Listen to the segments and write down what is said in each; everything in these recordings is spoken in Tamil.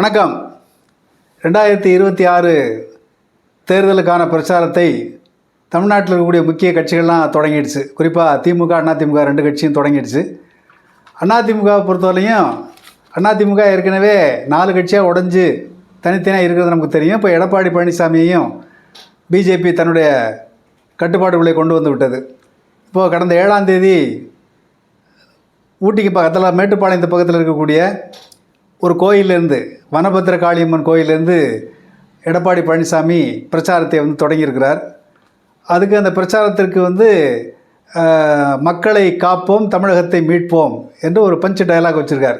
வணக்கம். ரெண்டாயிரத்தி இருபத்தி ஆறு தேர்தலுக்கான பிரச்சாரத்தை தமிழ்நாட்டில் இருக்கக்கூடிய முக்கிய கட்சிகள்லாம் தொடங்கிடுச்சு. குறிப்பாக திமுக அதிமுக ரெண்டு கட்சியும் தொடங்கிடுச்சு. அதிமுகவை பொறுத்தவரையும் அதிமுக ஏற்கனவே நாலு கட்சியாக உடஞ்சி தனித்தனியாக இருக்கிறது நமக்கு தெரியும். இப்போ எடப்பாடி பழனிசாமியையும் பிஜேபி தன்னுடைய கட்டுப்பாடுகளை கொண்டு வந்து விட்டது. இப்போது கடந்த ஏழாம் தேதி ஊட்டிக்கு பக்கத்தில் மேட்டுப்பாளையத்து பக்கத்தில் இருக்கக்கூடிய ஒரு கோயிலேருந்து வனபத்திர காளியம்மன் கோயிலேருந்து எடப்பாடி பழனிசாமி பிரச்சாரத்தை வந்து தொடங்கியிருக்கிறார். அதுக்கு அந்த பிரச்சாரத்திற்கு வந்து மக்களை காப்போம் தமிழகத்தை மீட்போம் என்று ஒரு பஞ்சு டயலாக் வச்சுருக்கார்.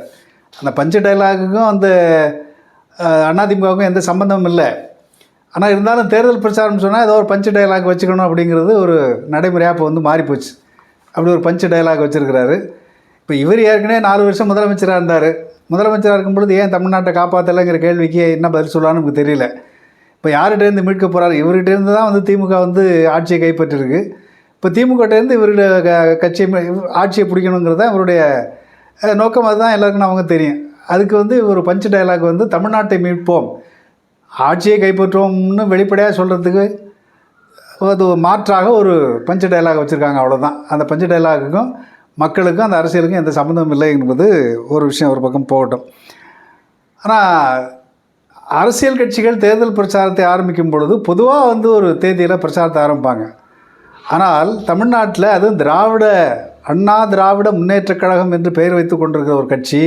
அந்த பஞ்சு டயலாகுக்கும் அந்த அஹ், அதிமுகவுக்கும் எந்த சம்மந்தமும் இல்லை. ஆனால் இருந்தாலும் தேர்தல் பிரச்சாரம் சொன்னால் ஏதோ ஒரு பஞ்சு டயலாக் வச்சுக்கணும் அப்படிங்கிறது ஒரு நடைமுறையாக இப்போ வந்து மாறிப்போச்சு. அப்படி ஒரு பஞ்சு டயலாக் வச்சுருக்கிறாரு. இப்போ இவர் ஏற்கனவே நாலு வருஷம் முதலமைச்சராக இருந்தார். முதலமைச்சராக இருக்கும் பொழுது ஏன் தமிழ்நாட்டை காப்பாற்றலைங்கிற கேள்விக்கு என்ன பதில் சொல்லலாம்னு நமக்கு தெரியல. இப்போ யார்கிட்டேருந்து மீட்க போகிறாரு இவர்கிட்டேருந்து தான் வந்து திமுக வந்து ஆட்சியை கைப்பற்றிருக்கு. இப்போ திமுகட்டேருந்து இவருடைய க- கட்சியை ஆட்சியை பிடிக்கணுங்கிறது தான் இவருடைய நோக்கம். அதுதான் எல்லாருக்கும் நமக்கு தெரியும். அதுக்கு வந்து ஒரு பஞ்சு டயலாக் வந்து தமிழ்நாட்டை மீட்போம் ஆட்சியை கைப்பற்றுவோம்னு வெளிப்படையாக சொல்கிறதுக்கு அது மாற்றாக ஒரு பஞ்சு டயலாக் வச்சுருக்காங்க. அவ்வளோதான் அந்த பஞ்சு டயலாகுக்கும் மக்களுக்கும் அந்த அரசியலுக்கும் எந்த சம்மந்தமும் இல்லை என்பது ஒரு விஷயம் ஒரு பக்கம் போகட்டும். ஆனால் அரசியல் கட்சிகள் தேர்தல் பிரச்சாரத்தை ஆரம்பிக்கும் பொழுது பொதுவாக வந்து ஒரு தேதியில் பிரச்சாரத்தை ஆரம்பிப்பாங்க. ஆனால் தமிழ்நாட்டில் அதுவும் திராவிட அண்ணா திராவிட முன்னேற்றக் கழகம் என்று பெயர் வைத்து கொண்டிருக்கிற ஒரு கட்சி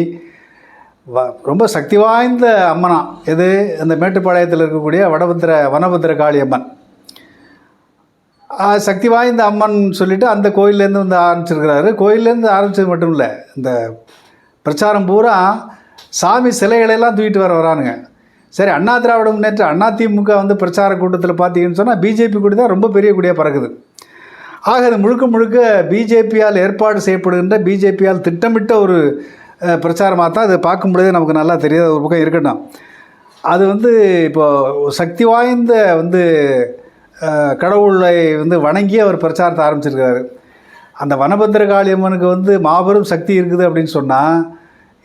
வ ரொம்ப சக்தி வாய்ந்த அம்மனா. எது? அந்த மேட்டுப்பாளையத்தில் இருக்கக்கூடிய வடபத்திர வனபத்திர காளியம்மன். சக்தி வாய்ந்த அம்மன் சொல்லிட்டு அந்த கோயிலேருந்து வந்து ஆரம்பிச்சிருக்கிறாரு. கோயிலேருந்து ஆரம்பித்தது மட்டும் இல்லை இந்த பிரச்சாரம் பூரா சாமி சிலைகளெல்லாம் தூக்கிட்டு வர வரானுங்க. சரி அண்ணா திராவிட முன்னேற்ற அண்ணா திமுக வந்து பிரச்சார கூட்டத்தில் பார்த்தீங்கன்னு சொன்னால் பிஜேபி கூட தான் ரொம்ப பெரிய கூடியாக பறக்குது. ஆக அது முழுக்க முழுக்க பிஜேபியால் ஏற்பாடு செய்யப்படுகின்ற பிஜேபியால் திட்டமிட்ட ஒரு பிரச்சாரமாக தான் அது பார்க்கும் பொழுதே நமக்கு நல்லா தெரியாத. ஒரு பக்கம் இருக்கட்டும். அது வந்து இப்போது சக்தி வாய்ந்த வந்து கடவுளை வந்து வணங்கி அவர் பிரச்சாரத்தை ஆரம்பிச்சிருக்காரு. அந்த வனபத்திர காளியம்மனுக்கு வந்து மாபெரும் சக்தி இருக்குது அப்படின்னு சொன்னால்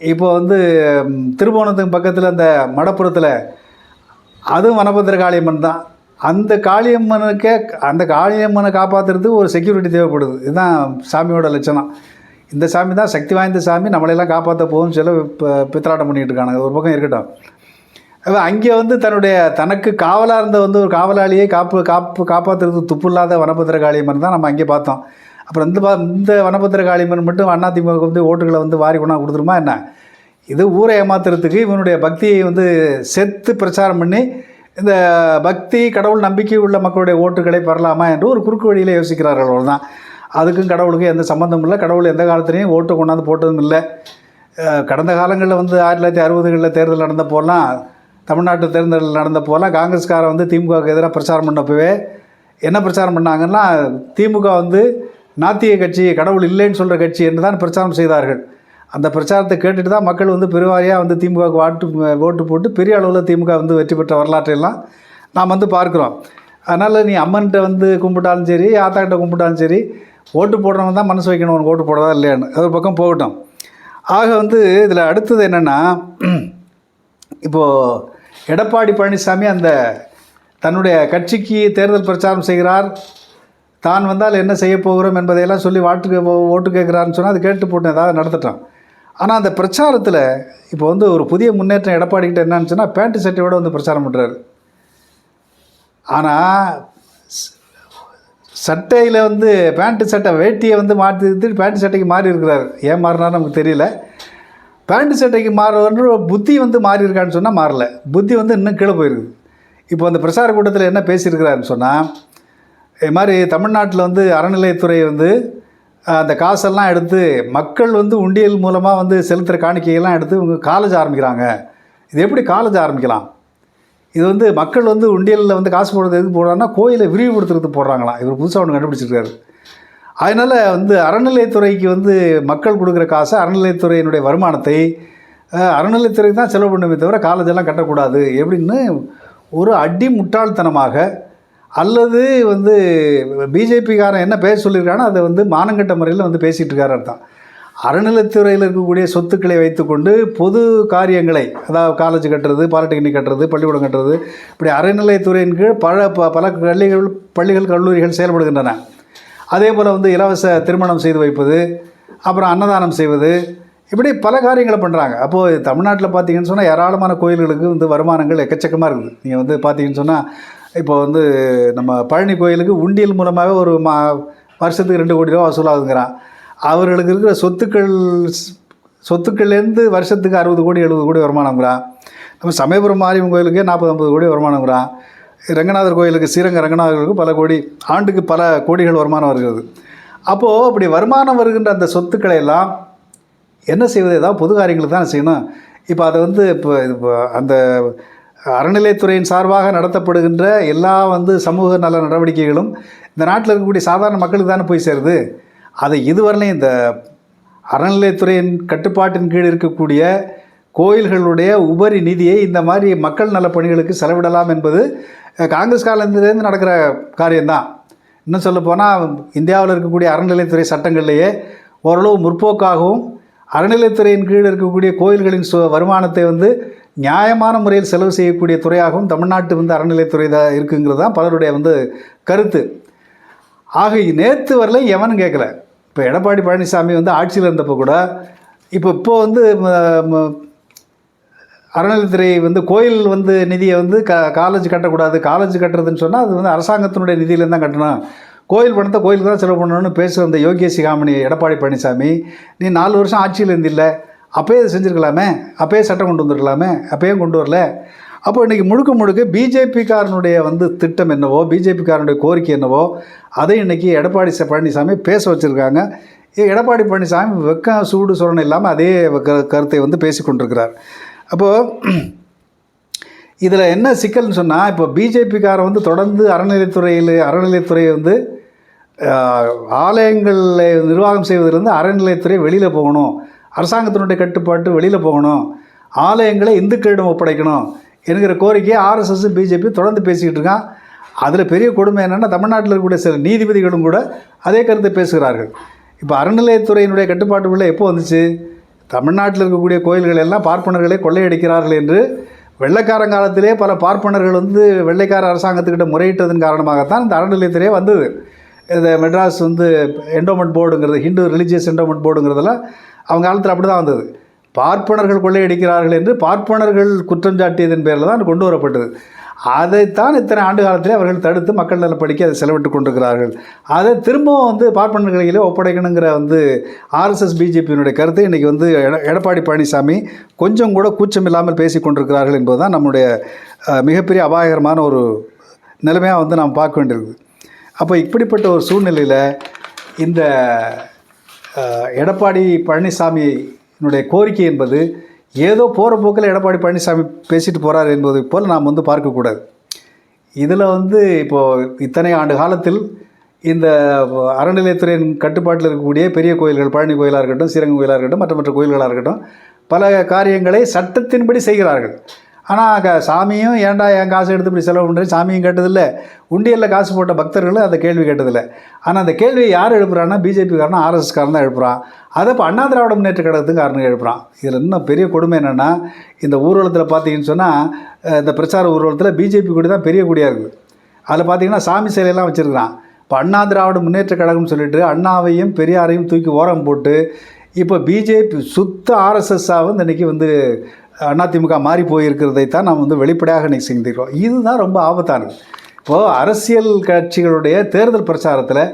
இப்போ வந்து ம், திருவோணத்துக்கு பக்கத்தில் அந்த மடப்புறத்தில் அதுவும் வனபத்திர காளியம்மன் தான். அந்த காளியம்மனுக்கே அந்த காளியம்மனை காப்பாற்றுறதுக்கு ஒரு செக்யூரிட்டி தேவைப்படுது. இதுதான் சாமியோட லட்சணம். இந்த சாமி தான் சக்தி வாய்ந்த சாமி நம்மளையெல்லாம் காப்பாற்ற போகும்னு சொல்ல இப்போ பித்தலாட்டம் பண்ணிகிட்டு இருக்காங்க ஒரு பக்கம் இருக்கட்டும். அங்கே வந்து தன்னுடைய தனக்கு காவலாக இருந்த வந்து ஒரு காவலாளியை காப்பு காப்பு காப்பாற்றுறது துப்பு இல்லாத வனபத்திர காளியம்மன் தான் நம்ம அங்கே பார்த்தோம். அப்புறம் இந்த பா இந்த வனபத்திர காளியம்மன் மட்டும் அதிமுக வந்து ஓட்டுகளை வந்து வாரி கொண்டா கொடுத்துருமா என்ன? இது ஊரை ஏமாத்துறதுக்கு இவனுடைய பக்தியை வந்து செத்து பிரச்சாரம் பண்ணி இந்த பக்தி கடவுள் நம்பிக்கை உள்ள மக்களுடைய ஓட்டுகளை பெறலாமா என்று ஒரு குறுக்கு வழியில் யோசிக்கிறார்கள் அவ்வளோதான் அதுக்கும் கடவுளுக்கும் எந்த சம்மந்தமும் இல்லை. கடவுள் எந்த காலத்துலேயும் ஓட்டு கொண்டாந்து போட்டதும் இல்லை. கடந்த காலங்களில் வந்து ஆயிரத்தி தொள்ளாயிரத்தி அறுபதுகளில் தேர்தல் நடந்த போலாம் தமிழ்நாட்டு தேர்தல் நடந்த போலாம் காங்கிரஸ்காரன் வந்து திமுகவுக்கு எதிராக பிரச்சாரம் பண்ணப்பவே என்ன பிரச்சாரம் பண்ணாங்கன்னா திமுக வந்து நாத்திய கட்சி கடவுள் இல்லைன்னு சொல்கிற கட்சி என்று தான் பிரச்சாரம் செய்தார்கள். அந்த பிரச்சாரத்தை கேட்டுட்டு தான் மக்கள் வந்து பெருவாரியாக வந்து திமுகவுக்கு வாட்டு ஓட்டு போட்டு பெரிய அளவில் திமுக வந்து வெற்றி பெற்ற வரலாற்றையெல்லாம் நாம் வந்து பார்க்குறோம். அதனால் நீ அம்மன்கிட்ட வந்து கும்பிட்டாலும் சரி ஆத்தாக்கிட்ட கும்பிட்டாலும் சரி ஓட்டு போடுறவன் தான் மனசு வைக்கணும் உனக்கு ஓட்டு போடுறதா இல்லையான்னு. அது ஒரு பக்கம் போகட்டும். ஆக வந்து இதில் அடுத்தது என்னென்னா இப்போது எடப்பாடி பழனிசாமி அந்த தன்னுடைய கட்சிக்கு தேர்தல் பிரச்சாரம் செய்கிறார். தான் வந்தால் என்ன செய்ய போகிறோம் என்பதையெல்லாம் சொல்லி வாட்டு ஓட்டு கேட்குறாருன்னு சொன்னால் அது கேட்டு போட்டு ஏதாவது நடத்தட்டும். ஆனால் அந்த பிரச்சாரத்தில் இப்போ வந்து ஒரு புதிய முன்னேற்றம் எடப்பாடிக்கிட்ட என்னன்னு சொன்னால் பேண்ட்டு சட்டையோடு வந்து பிரச்சாரம் பண்ணுறாரு ஆனால் சட்டையில் வந்து பேண்ட்டு சட்டை வேட்டியை வந்து மாற்றி பேண்ட்டு சட்டைக்கு மாறி இருக்கிறார். ஏன் மாறினார் நமக்கு தெரியல. பேண்ட்டு சட்டைக்கு மாறுற புத்தி வந்து மாறி இருக்கான்னு சொன்னால் மாறல. புத்தி வந்து இன்னும் கீழே போயிருக்குது இப்போ அந்த பிரசார கூட்டத்தில் என்ன பேசியிருக்கிறாருன்னு சொன்னால் இது மாதிரி தமிழ்நாட்டில் வந்து அறநிலையத்துறை வந்து அந்த காசெல்லாம் எடுத்து மக்கள் வந்து உண்டியல் மூலமாக வந்து செலுத்துகிற காணிக்கையெல்லாம் எடுத்து இவங்க காலேஜ் ஆரம்பிக்கிறாங்க. இது எப்படி காலேஜ் ஆரம்பிக்கலாம்? இது வந்து மக்கள் வந்து உண்டியலில் வந்து காசு போடுறது எதுக்கு போடுறாங்கன்னா கோயிலை விரிவுபடுத்துறதுக்கு போடுறாங்களாம். இவர் புதுசாக ஒன்று கண்டுபிடிச்சிருக்காரு. அதனால் வந்து அறநிலையத்துறைக்கு வந்து மக்கள் கொடுக்குற காசை அறநிலையத்துறையினுடைய வருமானத்தை அறநிலையத்துறை தான் செலவு பண்ணுமே தவிர காலேஜெல்லாம் கட்டக்கூடாது. எப்படின்னு ஒரு அடி முட்டாள்தனமாக அல்லது வந்து பிஜேபிக்காரன் என்ன பேச சொல்லியிருக்கானோ அதை வந்து மானங்கட்ட முறையில் வந்து பேசிகிட்டு இருக்காரு அர்த்தம். அறநிலைத்துறையில் இருக்கக்கூடிய சொத்துக்களை வைத்துக்கொண்டு பொது காரியங்களை அதாவது காலேஜ் கட்டுறது பாலிடெக்னிக் கட்டுறது பள்ளிக்கூடம் கட்டுறது இப்படி அறநிலைத்துறையின் கீழ் பல ப- பல பள்ளிகள் பள்ளிகள் கல்லூரிகள் செயல்படுகின்றன. அதே போல் வந்து இலவச திருமணம் செய்து வைப்பது அப்புறம் அன்னதானம் செய்வது இப்படி பல காரியங்களை பண்ணுறாங்க அப்போது தமிழ்நாட்டில் பார்த்தீங்கன்னு சொன்னால் ஏராளமான கோயில்களுக்கு வந்து வருமானங்கள் எக்கச்சக்கமாக இருக்குது. நீங்கள் வந்து பார்த்தீங்கன்னு சொன்னால் இப்போ வந்து நம்ம பழனி கோயிலுக்கு உண்டியல் மூலமாக ஒரு மா வருஷத்துக்கு ரெண்டு கோடி ரூபா வசூலாகுங்கிறான் அவர்களுக்கு இருக்கிற சொத்துக்கள் சொத்துக்கள்லேருந்து வருஷத்துக்கு அறுபது கோடி எழுபது கோடி வருமானங்கிறான். நம்ம சமயபுரம் மாரியம்மன் கோயிலுக்கே நாற்பது ஐம்பது கோடி வருமானங்கிறான். ரங்கநாதர் கோயிலுக்கு ஸ்ரீரங்க ரங்கநாதர்களுக்கு பல கோடி ஆண்டுக்கு பல கோடிகள் வருமானம் வருகிறது. அப்போது அப்படி வருமானம் வருகின்ற அந்த சொத்துக்களை எல்லாம் என்ன செய்வது? ஏதாவது பொது காரியங்களுக்கு தான் செய்யணும். இப்போ அதை வந்து இப்போ இப்போ அந்த அறநிலைத்துறையின் சார்பாக நடத்தப்படுகின்ற எல்லா வந்து சமூக நல நடவடிக்கைகளும் இந்த நாட்டில் இருக்கக்கூடிய சாதாரண மக்களுக்கு தானே போய் சேருது. அதை இதுவரையிலையும் இந்த அறநிலைத்துறையின் கட்டுப்பாட்டின் கீழ் இருக்கக்கூடிய கோயில்களுடைய உபரி நிதியை இந்த மாதிரி மக்கள் நல பணிகளுக்கு செலவிடலாம் என்பது காங்கிரஸ் காலத்திலேருந்து நடக்கிற காரியம்தான். இன்னும் சொல்லப்போனால் இந்தியாவில் இருக்கக்கூடிய அறநிலைத்துறை சட்டங்கள்லேயே ஓரளவு முற்போக்காகவும் அறநிலைத்துறையின் கீழ் இருக்கக்கூடிய கோயில்களின் சு வருமானத்தை வந்து நியாயமான முறையில் செலவு செய்யக்கூடிய துறையாகவும் தமிழ்நாட்டு வந்து அறநிலைத்துறை தான் இருக்குங்கிறது தான் பலருடைய வந்து கருத்து. ஆக நேற்று வரல எவனும் கேட்கல. இப்போ எடப்பாடி பழனிசாமி வந்து ஆட்சியில் இருந்தப்போ கூட இப்போ இப்போது வந்து அறநிலைத்துறை வந்து கோயில் வந்து நிதியை வந்து க காலேஜ் கட்டக்கூடாது. காலேஜ் கட்டுறதுன்னு சொன்னால் அது வந்து அரசாங்கத்தினுடைய நிதியிலேருந்து தான் கட்டணும். கோயில் பணத்தை கோயிலுக்கு தான் செலவு பண்ணணும்னு பேசுகிற அந்த யோகிய சிகாமணி எடப்பாடி பழனிசாமி நீ நாலு வருஷம் ஆட்சியில் இருந்தில்ல அப்பயே இதை செஞ்சுருக்கலாமே. அப்போயே சட்டம் கொண்டு வந்திருக்கலாமே. அப்போயும் கொண்டு வரல. அப்போ இன்றைக்கி முழுக்க முழுக்க பிஜேபிக்காரனுடைய வந்து திட்டம் என்னவோ பிஜேபிக்காரனுடைய கோரிக்கை என்னவோ அதை இன்றைக்கி எடப்பாடி ச- பழனிசாமி பேச வச்சுருக்காங்க. எடப்பாடி பழனிசாமி வெக்க சூடு சுரணம் இல்லாமல் அதே க- கருத்தை வந்து பேசி கொண்டிருக்கிறார் அப்போது இதில் என்ன சிக்கல்னு சொன்னால் இப்போ பிஜேபிக்காரன் வந்து தொடர்ந்து அறநிலைத்துறையில் அறநிலைத்துறையை வந்து ஆலயங்களில் நிர்வாகம் செய்வதிலிருந்து அறநிலையத்துறை வெளியில் போகணும். அரசாங்கத்தினுடைய கட்டுப்பாட்டு வெளியில் போகணும். ஆலயங்களை இந்துக்களிடம் ஒப்படைக்கணும் என்கிற கோரிக்கையை ஆர்எஸ்எஸ் பிஜேபி தொடர்ந்து பேசிக்கிட்டு இருக்கான். அதில் பெரிய கொடுமை என்னென்னா தமிழ்நாட்டில் இருக்கக்கூடிய சில நீதிபதிகளும் கூட அதே கருத்தை பேசுகிறார்கள். இப்போ அறநிலையத்துறையினுடைய கட்டுப்பாட்டுக்குள்ளே எப்போ வந்துச்சு? தமிழ்நாட்டில் இருக்கக்கூடிய கோயில்கள் எல்லாம் பார்ப்பனர்களை கொள்ளையடிக்கிறார்கள் என்று வெள்ளைக்காரன் காலத்திலே பல பார்ப்பனர்கள் வந்து வெள்ளைக்கார அரசாங்கத்துக்கிட்ட முறையிட்டதன் காரணமாகத்தான் இந்த அறநிலையத்திலே வந்தது. இந்த மெட்ராஸ் வந்து என்டோமெண்ட் போர்டுங்கிறது ஹிந்து ரிலீஜியஸ் என்டோமெண்ட் போர்டுங்கிறதெல்லாம் அவங்க காலத்தில் அப்படி தான் வந்தது. பார்ப்பனர்கள் கொள்ளையடிக்கிறார்கள் என்று பார்ப்பனர்கள் குற்றம் சாட்டியதன் பேரில் தான் கொண்டு வரப்பட்டது. அதைத்தான் இத்தனை ஆண்டு காலத்திலே அவர்கள் தடுத்து மக்கள் நல படிக்க அதை செலவிட்டு கொண்டிருக்கிறார்கள். அதை திரும்பவும் வந்து பார்ப்பனர்களிலே ஒப்படைக்கணுங்கிற வந்து ஆர்எஸ்எஸ் பிஜேபியினுடைய கருத்தை இன்றைக்கி வந்து எட- எடப்பாடி பழனிசாமி கொஞ்சம் கூட கூச்சம் இல்லாமல் பேசி கொண்டிருக்கிறார்கள் என்பது தான் நம்முடைய மிகப்பெரிய அபாயகரமான ஒரு நிலைமையாக வந்து நாம் பார்க்க வேண்டியிருக்கு அப்போ இப்படிப்பட்ட ஒரு சூழ்நிலையில் இந்த எடப்பாடி பழனிசாமியினுடைய கோரிக்கை என்பது ஏதோ போகிற போக்கில் எடப்பாடி பழனிசாமி பேசிட்டு போகிறார் என்பதை போல் நாம் வந்து பார்க்கக்கூடாது இதில் வந்து இப்போது இத்தனை ஆண்டு காலத்தில் இந்த அறநிலையத்துறையின் கட்டுப்பாட்டில் இருக்கக்கூடிய பெரிய கோயில்கள் பழனி கோயிலாக இருக்கட்டும் ஸ்ரீரங்கம் கோயிலாக இருக்கட்டும் மற்ற மற்ற கோயில்களாக இருக்கட்டும் பல காரியங்களை சட்டத்தின்படி செய்கிறார்கள். ஆனால் சாமியும் ஏன்டா என் காசு எடுத்து இப்படி செலவு பண்ணுறது சாமியும் கேட்டதில்லை. உண்டியலில் காசு போட்ட பக்தர்களும் அந்த கேள்வி கேட்டதில்லை. ஆனால் அந்த கேள்வியை யார் எழுப்புறான்னா பிஜேபிக்காரனும் ஆர்எஸ்காரன் தான் எழுப்புறான். அதை இப்போ அண்ணா திராவிட முன்னேற்ற கழகத்துக்கு காரணம் எழுப்புறான். இதில் இன்னும் பெரிய கொடுமை என்னென்னா இந்த ஊர்வலத்தில் பார்த்தீங்கன்னு சொன்னால் இந்த பிரச்சார ஊர்வலத்தில் பிஜேபி கொடி தான் பெரிய கொடியாக இருக்குது. அதில் பார்த்தீங்கன்னா சாமி சிலையெல்லாம் வச்சுருக்கிறான். இப்போ அண்ணா திராவிட முன்னேற்ற கழகம்னு சொல்லிட்டு அண்ணாவையும் பெரியாரையும் தூக்கி ஓரம் போட்டு இப்போ பிஜேபி சுத்த ஆர்எஸ்எஸ்ஸாக வந்து இன்றைக்கி வந்து அதிமுக மாறி போயிருக்கிறதை தான் நாம் வந்து வெளிப்படையாக இன்றைக்கி சிந்திக்கிறோம். இதுதான் ரொம்ப ஆபத்தானது. இப்போது அரசியல் கட்சிகளுடைய தேர்தல் பிரச்சாரத்தில்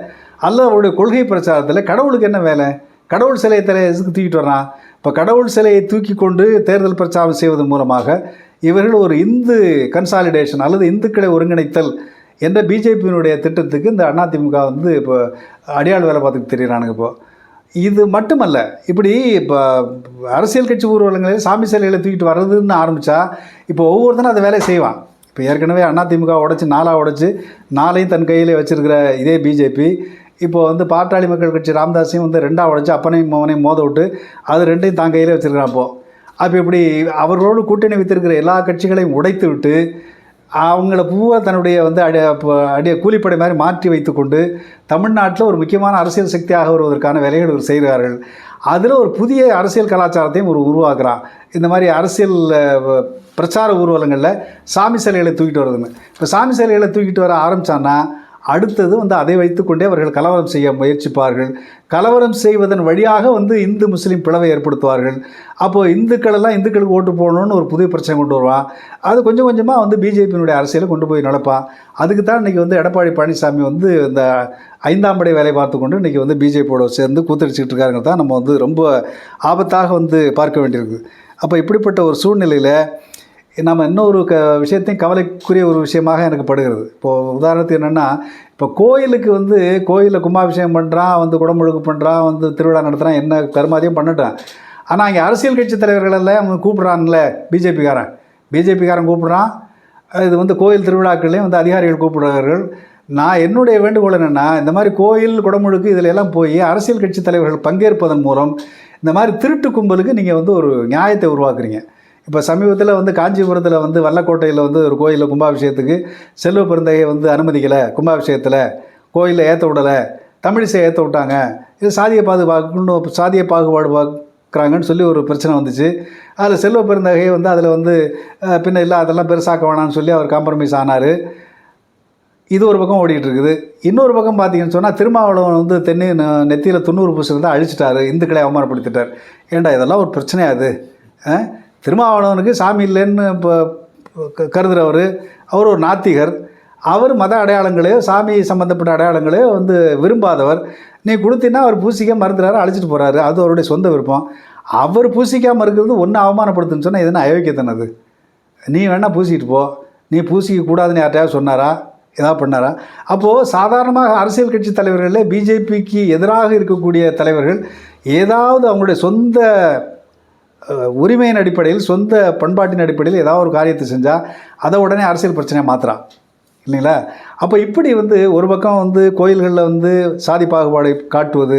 அல்ல அவருடைய கொள்கை பிரச்சாரத்தில் கடவுளுக்கு என்ன வேலை? கடவுள் சிலையை எதுக்கு தூக்கிட்டு வர்றான்? இப்போ கடவுள் சிலையை தூக்கி கொண்டு தேர்தல் பிரச்சாரம் செய்வதன் மூலமாக இவர்கள் ஒரு இந்து கன்சாலிடேஷன் அல்லது இந்துக்களை ஒருங்கிணைத்தல் என்ற பிஜேபியினுடைய திட்டத்துக்கு இந்த அதிமுக வந்து இப்போ அடியாள் வேலை பார்த்துட்டு தெரியுறானுங்க இப்போ. இது மட்டுமல்ல இப்படி இப்போ அரசியல் கட்சி ஊர்வலங்களில் சாமி சிலைகளை தூக்கிட்டு வர்றதுன்னு ஆரம்பித்தா இப்போ ஒவ்வொருத்தனும் அதை வேலையை செய்வான். இப்போ ஏற்கனவே அதிமுக உடைச்சி நாலாக உடச்சி நாளையும் தன் கையில் வச்சிருக்கிற இதே பிஜேபி இப்போ வந்து பாட்டாளி மக்கள் கட்சி ராமதாஸையும் வந்து ரெண்டாக உடைச்சி அப்பனையும் மகனையும் மோத விட்டு அது ரெண்டையும் தான் கையில் வச்சுருக்கிறான் அப்போ. அப்போ இப்படி அவர்களோடு கூட்டணி வைத்திருக்கிற எல்லா கட்சிகளையும் உடைத்து விட்டு அவங்கள பூவா தன்னுடைய வந்து அடி அடிய கூலிப்படை மாதிரி மாற்றி வைத்துக்கொண்டு தமிழ்நாட்டில் ஒரு முக்கியமான அரசியல் சக்தியாக வருவதற்கான வேலைகள் இவர் செய்கிறார்கள். அதில் ஒரு புதிய அரசியல் கலாச்சாரத்தையும் ஒரு உருவாக்குறான். இந்த மாதிரி அரசியல் பிரச்சார ஊர்வலங்களில் சாமி சிலைகளை தூக்கிட்டு வருதுன்னு இப்போ சாமி சிலைகளை தூக்கிட்டு வர ஆரம்பித்தான்னா அடுத்தது வந்து அதை வைத்துக்கொண்டே அவர்கள் கலவரம் செய்ய முயற்சிப்பார்கள். கலவரம் செய்வதன் வழியாக வந்து இந்து முஸ்லீம் பிளவை ஏற்படுத்துவார்கள். அப்போது இந்துக்கள் எல்லாம் இந்துக்களுக்கு ஓட்டு போடணும்னு ஒரு புதிய பிரச்சனை கொண்டு வருவான் அது கொஞ்சம் கொஞ்சமாக வந்து பிஜேபியினுடைய அரசியலை கொண்டு போய் நடப்பான் அதுக்கு தான் இன்றைக்கி வந்து எடப்பாடி பழனிசாமி வந்து இந்த ஐந்தாம் படை வேலை பார்த்து கொண்டு இன்றைக்கி வந்து பிஜேபியோட சேர்ந்து கூத்தடிச்சிட்டு இருக்காருங்க தான் நம்ம வந்து ரொம்ப ஆபத்தாக வந்து பார்க்க வேண்டியிருக்கு. அப்போ இப்படிப்பட்ட ஒரு சூழ்நிலையில் நம்ம இன்னொரு க விஷயத்தையும் கவலைக்குரிய ஒரு விஷயமாக எனக்கு படுகிறது. இப்போது உதாரணத்துக்கு என்னென்னா இப்போ கோயிலுக்கு வந்து கோயிலில் கும்பாபிஷேகம் பண்ணுறான் வந்து குடமுழுக்கு பண்ணுறான் வந்து திருவிழா நடத்துகிறான் என்ன கருமாதியும் பண்ணட்டான். ஆனால் இங்கே அரசியல் கட்சி தலைவர்கள் எல்லாம் கூப்பிட்றான்ல பிஜேபிக்காரன். பிஜேபிக்காரன் கூப்பிட்றான். இது வந்து கோயில் திருவிழாக்கள்லேயும் வந்து அதிகாரிகள் கூப்பிடுறார்கள். நான் என்னுடைய வேண்டுகோள் என்னென்னா இந்த மாதிரி கோயில் குடமுழுக்கு இதில் எல்லாம் போய் அரசியல் கட்சி தலைவர்கள் பங்கேற்பதன் மூலம் இந்த மாதிரி திருட்டு கும்பலுக்கு நீங்கள் வந்து ஒரு நியாயத்தை உருவாக்குறீங்க. இப்போ சமீபத்தில் வந்து காஞ்சிபுரத்தில் வந்து வல்லக்கோட்டையில் வந்து ஒரு கோயிலில் கும்பாபிஷேகத்துக்கு செல்வ பெருந்தையை வந்து அனுமதிக்கலை. கும்பாபிஷேகத்தில் கோயிலில் ஏற்ற விடலை. தமிழிசை ஏற்ற விட்டாங்க. இது சாதிய பாதுகாப்புன்னு சாதிய பாகுபாடு பார்க்குறாங்கன்னு சொல்லி ஒரு பிரச்சனை வந்துச்சு. அதில் செல்வ பெருந்தகையை வந்து அதில் வந்து பின்ன இல்லை அதெல்லாம் பெருசாக்க வேணாம்னு சொல்லி அவர் காம்ப்ரமைஸ் ஆனார். இது ஒரு பக்கம் ஓடிட்டு இருக்குது. இன்னொரு பக்கம் பார்த்தீங்கன்னு சொன்னால் திருமாவளவன் வந்து தென்னி நெத்தியில் தொண்ணூறு பூசணத்தை அழிச்சிட்டாரு. இந்துக்களை அவமானப்படுத்திட்டார். ஏண்டா இதெல்லாம் ஒரு பிரச்சனையாது ஆ? திருமாவளவனுக்கு சாமி இல்லைன்னு இப்போ க- அவர் ஒரு நாத்திகர். அவர் மத அடையாளங்களையோ சாமி சம்மந்தப்பட்ட அடையாளங்களையோ வந்து விரும்பாதவர். நீ கொடுத்தீங்கன்னா அவர் பூசிக்க மறுத்துறாரு அழைச்சிட்டு போகிறாரு அது அவருடைய சொந்த விருப்பம். அவர் பூசிக்காமல் இருக்கிறது ஒன்று அவமானப்படுத்துன்னு சொன்னால் எதுனா அயோக்கியத்தனது நீ வேணால் பூசிட்டு போ. நீ பூசிக்க கூடாதுன்னு யார்ட்டையாவது சொன்னாரா? ஏதாவது பண்ணாரா? அப்போது சாதாரணமாக அரசியல் கட்சி தலைவர்களில் பிஜேபிக்கு எதிராக இருக்கக்கூடிய தலைவர்கள் ஏதாவது அவங்களுடைய சொந்த உரிமையின் அடிப்படையில் சொந்த பண்பாட்டின் அடிப்படையில் ஏதாவது ஒரு காரியத்தை செஞ்சால் அதை உடனே அரசியல் பிரச்சனையை மாற்றுறான் இல்லைங்களா? அப்போ இப்படி வந்து ஒரு பக்கம் வந்து கோயில்களில் வந்து சாதி பாகுபாடை காட்டுவது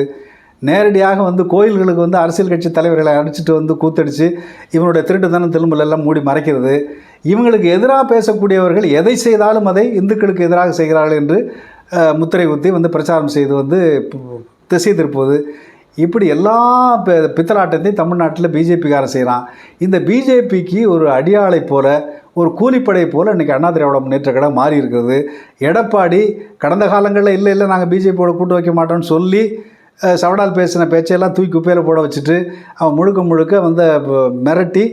நேரடியாக வந்து கோயில்களுக்கு வந்து அரசியல் கட்சி தலைவர்களை அடிச்சுட்டு வந்து கூத்தடிச்சு இவனுடைய திருட்டுத்தனம் திரும்பல் எல்லாம் மூடி மறைக்கிறது. இவங்களுக்கு எதிராக பேசக்கூடியவர்கள் எதை செய்தாலும் அதை இந்துக்களுக்கு எதிராக செய்கிறார்கள் என்று முத்திரை குத்தி வந்து பிரச்சாரம் செய்து வந்து திசை திருப்புவது. இப்படி எல்லா பித்தலாட்டத்தையும் தமிழ்நாட்டில் பிஜேபிக்காரன் செய்கிறான் இந்த பிஜேபிக்கு ஒரு அடியாளை போல ஒரு கூலிப்படை போல் இன்றைக்கி அண்ணா திராவிட முன்னேற்ற கழகம் மாறி இருக்கிறது. எடப்பாடி கடந்த காலங்களில் இல்லை இல்லை நாங்கள் பிஜேபியோட கூட்டு வைக்க மாட்டோம்னு சொல்லி சவடால் பேசின பேச்சையெல்லாம் தூக்கி குப்பையில் போட வச்சுட்டு அவன் முழுக்க முழுக்க வந்து மிரட்டி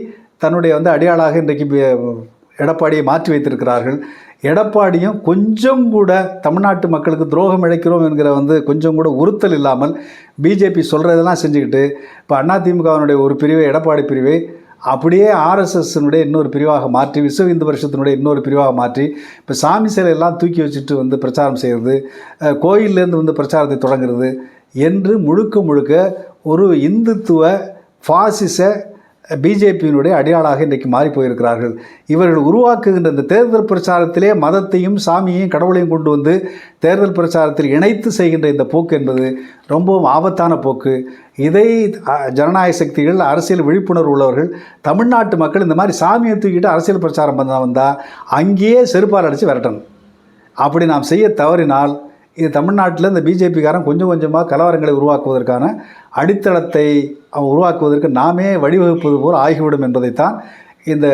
தன்னுடைய வந்து அடியாளாக இன்றைக்கு எடப்பாடியை மாற்றி வைத்திருக்கிறார்கள். எடப்பாடியும் கொஞ்சம் கூட தமிழ்நாட்டு மக்களுக்கு துரோகம் இழைக்கிறோம் என்கிற வந்து கொஞ்சம் கூட உறுத்தல் இல்லாமல் பிஜேபி சொல்கிறதெல்லாம் செஞ்சுக்கிட்டு இப்போ அதிமுகவினுடைய ஒரு பிரிவை எடப்பாடி பிரிவை அப்படியே ஆர்எஸ்எஸ்னுடைய இன்னொரு பிரிவாக மாற்றி விஸ்வ இந்து வருஷத்தினுடைய இன்னொரு பிரிவாக மாற்றி இப்போ சாமி சிலையெல்லாம் தூக்கி வச்சுட்டு வந்து பிரச்சாரம் செய்கிறது கோயிலேருந்து கோயில்லேருந்து வந்து பிரச்சாரத்தை தொடங்குறது என்று முழுக்க முழுக்க ஒரு இந்துத்துவ ஃபாசிச பிஜேபியினுடைய அடையாளாக இன்றைக்கு மாறி போயிருக்கிறார்கள். இவர்கள் உருவாக்குகின்ற இந்த தேர்தல் பிரச்சாரத்திலே மதத்தையும் சாமியையும் கடவுளையும் கொண்டு வந்து தேர்தல் பிரச்சாரத்தில் இணைத்து செய்கின்ற இந்த போக்கு என்பது ரொம்பவும் ஆபத்தான போக்கு. இதை ஜனநாயக சக்திகள் அரசியல் விழிப்புணர்வு உள்ளவர்கள் தமிழ்நாட்டு மக்கள் இந்த மாதிரி சாமியை தூக்கிட்டு அரசியல் பிரச்சாரம் பண்ண வந்தால் அங்கேயே செருப்பால் அடித்து விரட்டணும். அப்படி நாம் செய்ய தவறினால் இது தமிழ்நாட்டில் இந்த பிஜேபிக்காரன் கொஞ்சம் கொஞ்சமாக கலவரங்களை உருவாக்குவதற்கான அடித்தளத்தை அவன் உருவாக்குவதற்கு நாமே வழிவகுப்பது போல் ஆகிவிடும் என்பதைத்தான் இந்த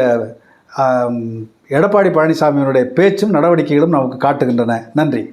எடப்பாடி பழனிசாமியினுடைய பேச்சும் நடவடிக்கைகளும் நமக்கு காட்டுகின்றன. நன்றி.